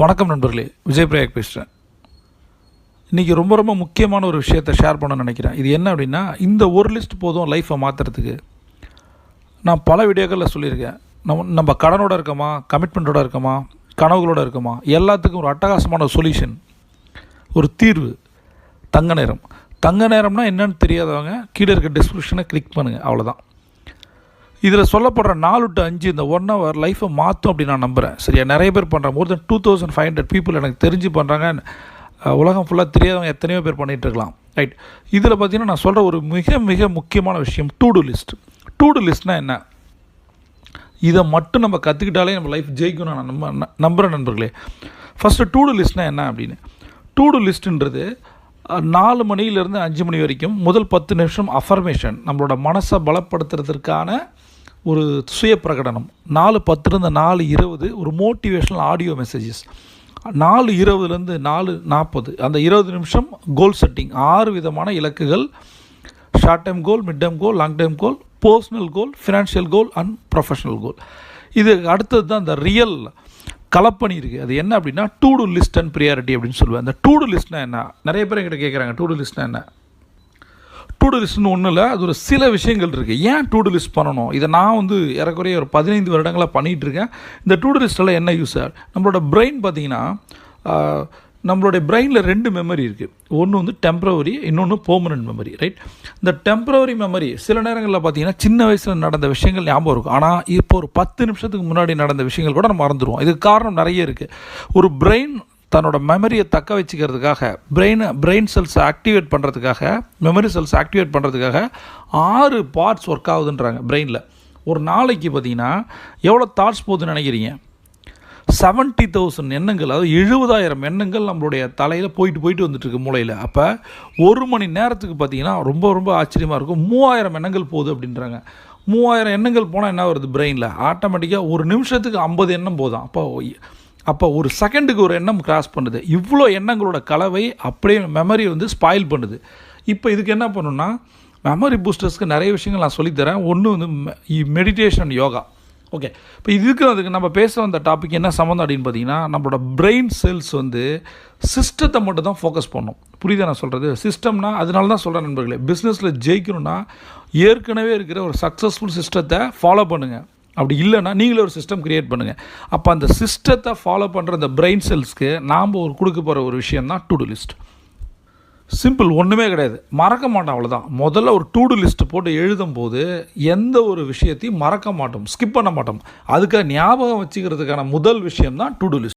வணக்கம் நண்பர்களே விஜய் பிரயாக் பேசுகிறேன் இன்றைக்கி ரொம்ப ரொம்ப முக்கியமான ஒரு விஷயத்தை ஷேர் பண்ண நினைக்கிறேன். இது என்ன அப்படின்னா இந்த ஒரு லிஸ்ட் போதும் லைஃப்பை மாற்றுறதுக்கு நான் பல வீடியோக்களில் சொல்லியிருக்கேன். நம்ம நம்ம கடனோட இருக்கோமா கமிட்மெண்ட்டோட இருக்கோமா கனவுகளோட இருக்கோமா எல்லாத்துக்கும் ஒரு அட்டகாசமான சொல்யூஷன் ஒரு தீர்வு தங்க நேரம். தங்க நேரம்னா என்னன்னு தெரியாதவங்க கீழே இருக்க டிஸ்கிரிப்ஷனை கிளிக் பண்ணுங்கள் அவ்வளோதான் இதில் சொல்லப்படுற நாலு டு அஞ்சு இந்த ஒன் ஹவர் லைஃப்பை மாற்றும் அப்படின்னு நான் நம்புகிறேன் சரியா? நிறைய பேர் பண்ணுறேன் more than two thousand five hundred people எனக்கு தெரிஞ்சு பண்ணுறாங்க உலகம் ஃபுல்லாக தெரியாதவங்க எத்தனையோ பேர் பண்ணிகிட்ருக்கலாம் ரைட் இதில் பார்த்தீங்கன்னா நான் சொல்கிற ஒரு மிக மிக முக்கியமான விஷயம் to do list to do லிஸ்ட்னால் என்ன? இதை மட்டும் நம்ம கற்றுக்கிட்டாலே நம்ம லைஃப் ஜெயிக்கணும் நான் நம்ப ந- நம்புகிறேன் நண்பர்களே. ஃபஸ்ட்டு டூ டு லிஸ்ட்னால் என்ன அப்படின்னு? டூ டு லிஸ்ட்டுன்றது நாலு மணியிலேருந்து அஞ்சு மணி வரைக்கும் முதல் பத்து நிமிஷம் அஃபர்மேஷன் நம்மளோட மனசை பலப்படுத்துறதுக்கான ஒரு சுய பிரகடனம். நாலு பத்துலேருந்து நாலு இருபது ஒரு மோட்டிவேஷனல் ஆடியோ மெசேஜஸ் நாலு இருபதுலேருந்து நாலு நாற்பது அந்த இருபது நிமிஷம் கோல் செட்டிங் ஆறு விதமான இலக்குகள். Short time goal mid time goal long time goal personal goal financial goal and professional goal இது அடுத்தது தான் இந்த ரியல் கலப்பணி இருக்குது அது என்ன அப்படின்னா to do list and priority அப்படின்னு சொல்லுவேன். அந்த டூ டு லிஸ்ட்னா என்ன? நிறைய பேர் என்கிட்ட கேட்குறாங்க டூ டு லிஸ்ட்னா என்ன? டூ லிஸ்ட்னு ஒன்றும் இல்லை அது ஒரு சில விஷயங்கள் இருக்குது ஏன் டூ லிஸ்ட் பண்ணணும்? இதை நான் வந்து ஏறக்குறைய ஒரு பதினைந்து வருடங்களாக பண்ணிகிட்டு இருக்கேன். இந்த டூ லிஸ்ட்டில் என்ன யூஸ் நம்மளோட பிரெயின் பார்த்தீங்கன்னா நம்மளுடைய பிரெயினில் ரெண்டு மெமரி இருக்குது ஒன்று வந்து டெம்ப்ரவரி இன்னொன்று பெர்மனன்ட் மெமரி ரைட் இந்த டெம்ப்ரவரி மெமரி சில நேரங்களில் பார்த்தீங்கன்னா சின்ன வயசில் நடந்த விஷயங்கள் ஞாபகம் இருக்கும். ஆனால் இப்போ ஒரு பத்து நிமிஷத்துக்கு முன்னாடி நடந்த விஷயங்கள் கூட நம்ம மறந்துடுவோம். இதுக்கு காரணம் நிறைய இருக்குது ஒரு பிரெயின் தன்னோட மெமரியை தக்க வச்சுக்கிறதுக்காக பிரெயினை பிரெயின் செல்ஸை ஆக்டிவேட் பண்ணுறதுக்காக மெமரி செல்ஸ் ஆக்டிவேட் பண்ணுறதுக்காக ஆறு பார்ட்ஸ் ஒர்க் ஆகுதுன்றாங்க பிரெயினில் ஒரு நாளைக்கு பார்த்தீங்கன்னா எவ்வளோ தாட்ஸ் போகுதுன்னு நினைக்கிறீங்க? செவன்ட்டி தௌசண்ட் எண்ணங்கள் அதாவது எழுபதாயிரம் எண்ணங்கள் நம்மளுடைய தலையில் போயிட்டு போயிட்டு வந்துட்டுருக்கு மூளையில். அப்போ ஒரு மணி நேரத்துக்கு பார்த்தீங்கன்னா ரொம்ப ரொம்ப ஆச்சரியமாக இருக்கும். மூவாயிரம் எண்ணங்கள் போகுது அப்படின்றாங்க. மூவாயிரம் எண்ணங்கள் போனால் என்ன வருது பிரெயினில் ஆட்டோமேட்டிக்காக ஒரு நிமிஷத்துக்கு ஐம்பது எண்ணம் போதும் அப்போ அப்போ ஒரு செகண்டுக்கு ஒரு எண்ணம் கிராஸ் பண்ணுது. இவ்வளோ எண்ணங்களோட கலவை அப்படியே மெமரி வந்து ஸ்பாயில் பண்ணுது. இப்போ இதுக்கு என்ன பண்ணணும்னா மெமரி பூஸ்டர்ஸ்க்கு நிறைய விஷயங்கள் நான் சொல்லித்தரேன் ஒன்று வந்து மெடிடேஷன் யோகா ஓகே இப்போ இதுக்கு அதுக்கு நம்ம பேச வந்த டாபிக் என்ன சம்மந்தம் அப்படின்னு பார்த்தீங்கன்னா நம்மளோட பிரெயின் செல்ஸ் வந்து சிஸ்டத்தை மட்டும் தான் ஃபோக்கஸ் பண்ணும். புரியுதா நான் சொல்கிறது சிஸ்டம்னா அதனால தான் சொல்கிறேன் நண்பர்களே. பிஸ்னஸில் ஜெயிக்கணும்னா ஏற்கனவே இருக்கிற ஒரு சக்ஸஸ்ஃபுல் சிஸ்டத்தை ஃபாலோ பண்ணுங்கள் அப்படி இல்லைன்னா நீங்களே ஒரு சிஸ்டம் கிரியேட் பண்ணுங்கள் அப்போ அந்த சிஸ்டத்தை ஃபாலோ பண்ணுற அந்த பிரெயின் செல்ஸ்க்கு நாம் ஒரு கொடுக்க போகிற ஒரு விஷயம் தான் டு டு லிஸ்ட் சிம்பிள் ஒன்றுமே கிடையாது. மறக்க மாட்டோம் அவ்வளோதான் முதல்ல ஒரு டூ டு லிஸ்ட் போட்டு எழுதும் போது எந்த ஒரு விஷயத்தையும் மறக்க மாட்டோம். ஸ்கிப் பண்ண மாட்டோம். அதுக்காக ஞாபகம் வச்சுக்கிறதுக்கான முதல் விஷயம் தான் டு டு லிஸ்ட்